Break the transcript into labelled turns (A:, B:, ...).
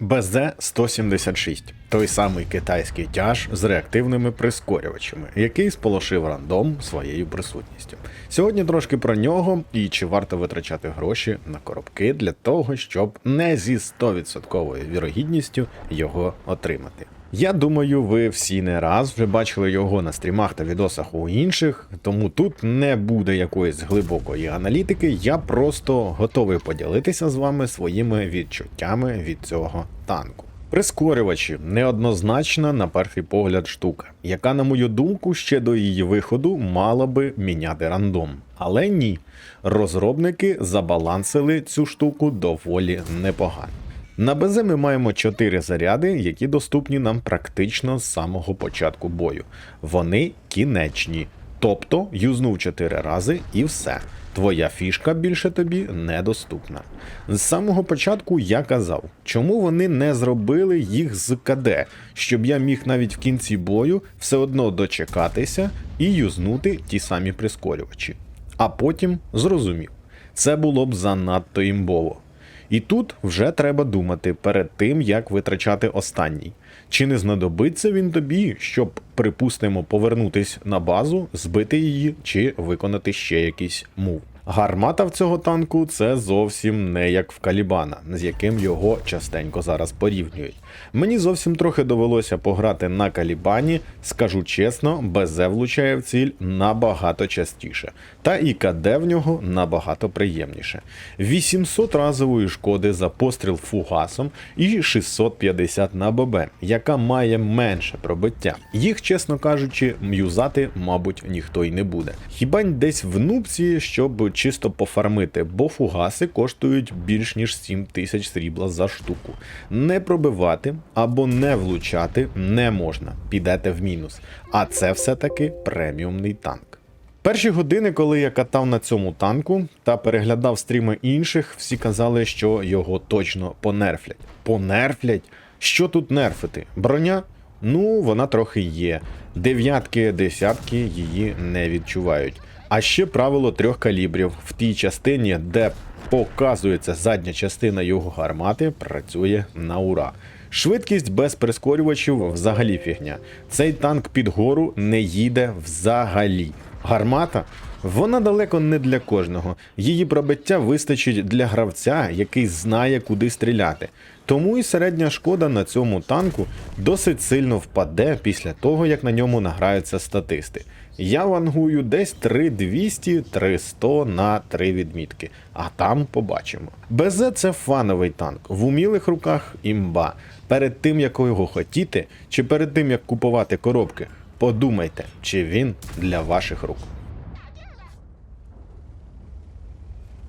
A: БЗ-176 той самий китайський тяж з реактивними прискорювачами, який сполошив рандом своєю присутністю. Сьогодні трошки про нього і чи варто витрачати гроші на коробки для того, щоб не зі 100% вірогідністю його отримати. Я думаю, ви всі не раз вже бачили його на стрімах та відосах у інших, тому тут не буде якоїсь глибокої аналітики. Я просто готовий поділитися з вами своїми відчуттями від цього танку. Прискорювачі неоднозначна на перший погляд штука, яка, на мою думку, ще до її виходу мала би міняти рандом. Але ні, розробники забалансили цю штуку доволі непогано. На БЗ ми маємо 4 заряди, які доступні нам практично з самого початку бою. Вони кінечні. Тобто юзнув 4 рази і все. Твоя фішка більше тобі недоступна. З самого початку я казав, чому вони не зробили їх з КД, щоб я міг навіть в кінці бою все одно дочекатися і юзнути ті самі прискорювачі. А потім зрозумів, це було б занадто імбово. І тут вже треба думати перед тим, як витрачати останній. Чи не знадобиться він тобі, щоб, припустимо, повернутись на базу, збити її чи виконати ще якийсь мув. Гармата в цього танку це зовсім не як в Калібана, з яким його частенько зараз порівнюють. Мені зовсім трохи довелося пограти на Калібані, скажу чесно, БЗ влучає в ціль набагато частіше, та і КД в нього набагато приємніше. 800 разової шкоди за постріл фугасом і 650 на ББ, яка має менше пробиття. Їх, чесно кажучи, м'юзати, мабуть, ніхто й не буде. Хіба десь в нубці, щоб чисто пофармити, бо фугаси коштують більш ніж 7 тисяч срібла за штуку. Не пробивати або не влучати не можна, підете в мінус. А це все-таки преміумний танк. Перші години, коли я катав на цьому танку та переглядав стріми інших, всі казали, що його точно понерфлять. Понерфлять? Що тут нерфити? Броня? Ну, вона трохи є. Дев'ятки, десятки її не відчувають. А ще правило трьох калібрів в тій частині, де показується задня частина його гармати, працює на ура. Швидкість без прискорювачів взагалі фігня. Цей танк під гору не їде взагалі. Гармата вона далеко не для кожного. Її пробиття вистачить для гравця, який знає, куди стріляти. Тому і середня шкода на цьому танку досить сильно впаде після того, як на ньому награються статисти. Я вангую десь 3200-300 на 3 відмітки, а там побачимо. БЗ це фановий танк, в умілих руках імба. Перед тим, як його хотіти, чи перед тим, як купувати коробки, подумайте, чи він для ваших рук.